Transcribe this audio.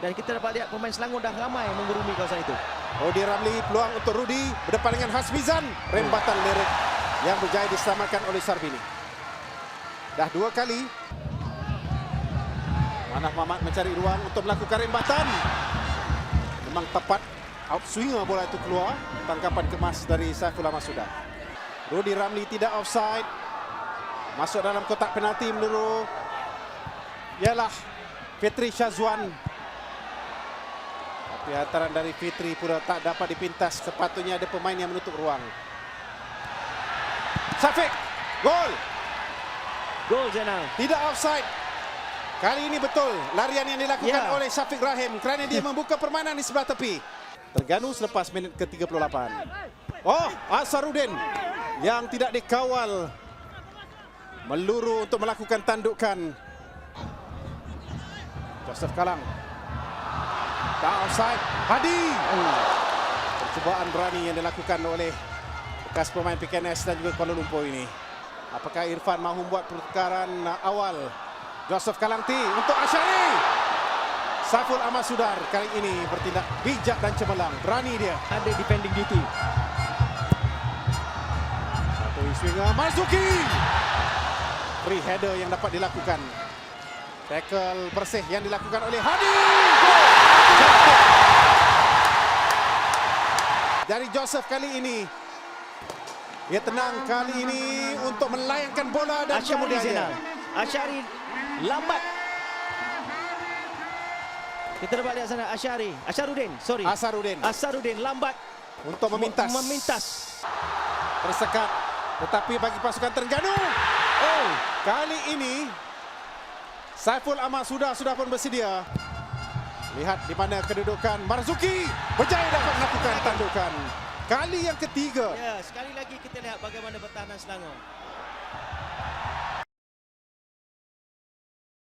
Dan kita dapat lihat pemain Selangor dah ramai mengerumi kawasan itu. Rudi Ramli peluang untuk Rudi berdepan dengan Hasmizan. Rembatan Lerek yang berjaya diselamatkan oleh Sarbini. Dah dua kali. Manaf Mamat mencari ruang untuk melakukan rembatan. Memang tepat outswinger bola itu keluar. Tangkapan kemas dari Saiful Ahmad Sudah. Rudi Ramli tidak offside. Masuk dalam kotak penalti menurut ialah Fitri Syazwan tapi hantaran dari Fitri pula tak dapat dipintas. Sepatutnya ada pemain yang menutup ruang. Syafiq, gol. Gol Zainal. Tidak offside. Kali ini betul larian yang dilakukan Ya. oleh Syafiq Rahim kerana dia membuka permainan di sebelah tepi. Terganu selepas minit ke-38. Oh, Asarudin yang tidak dikawal meluru untuk melakukan tandukan. Joseph Kalang. Tak offside. Hadi. Percubaan berani yang dilakukan oleh bekas pemain PKNS dan juga Kuala Lumpur ini. Apakah Irfan mahu membuat pertukaran awal? Joseph Kalangti untuk Asyari. Saiful Ahmad Sudar kali ini bertindak bijak dan cemerlang. Berani dia. Ada defending duty. Satu swinger Marzuki. Free header yang dapat dilakukan. Tackle bersih yang dilakukan oleh Hadi. Dari Joseph kali ini. Dia tenang kali ini untuk melayangkan bola dan Asyari kemudian Zainal. Asyari lambat. Kita dapat lihat sana Asyari. Asyarudin, sorry. Asarudin Asarudin lambat untuk memintas. memintas. Tersekat. Tetapi bagi pasukan Terengganu. Oh, Kali ini Saiful Ahmad sudah sudah pun bersedia. Lihat di mana kedudukan Marzuki berjaya dapat melakukan tandukan. Kali yang ketiga. ya, sekali lagi kita lihat bagaimana pertahanan Selangor.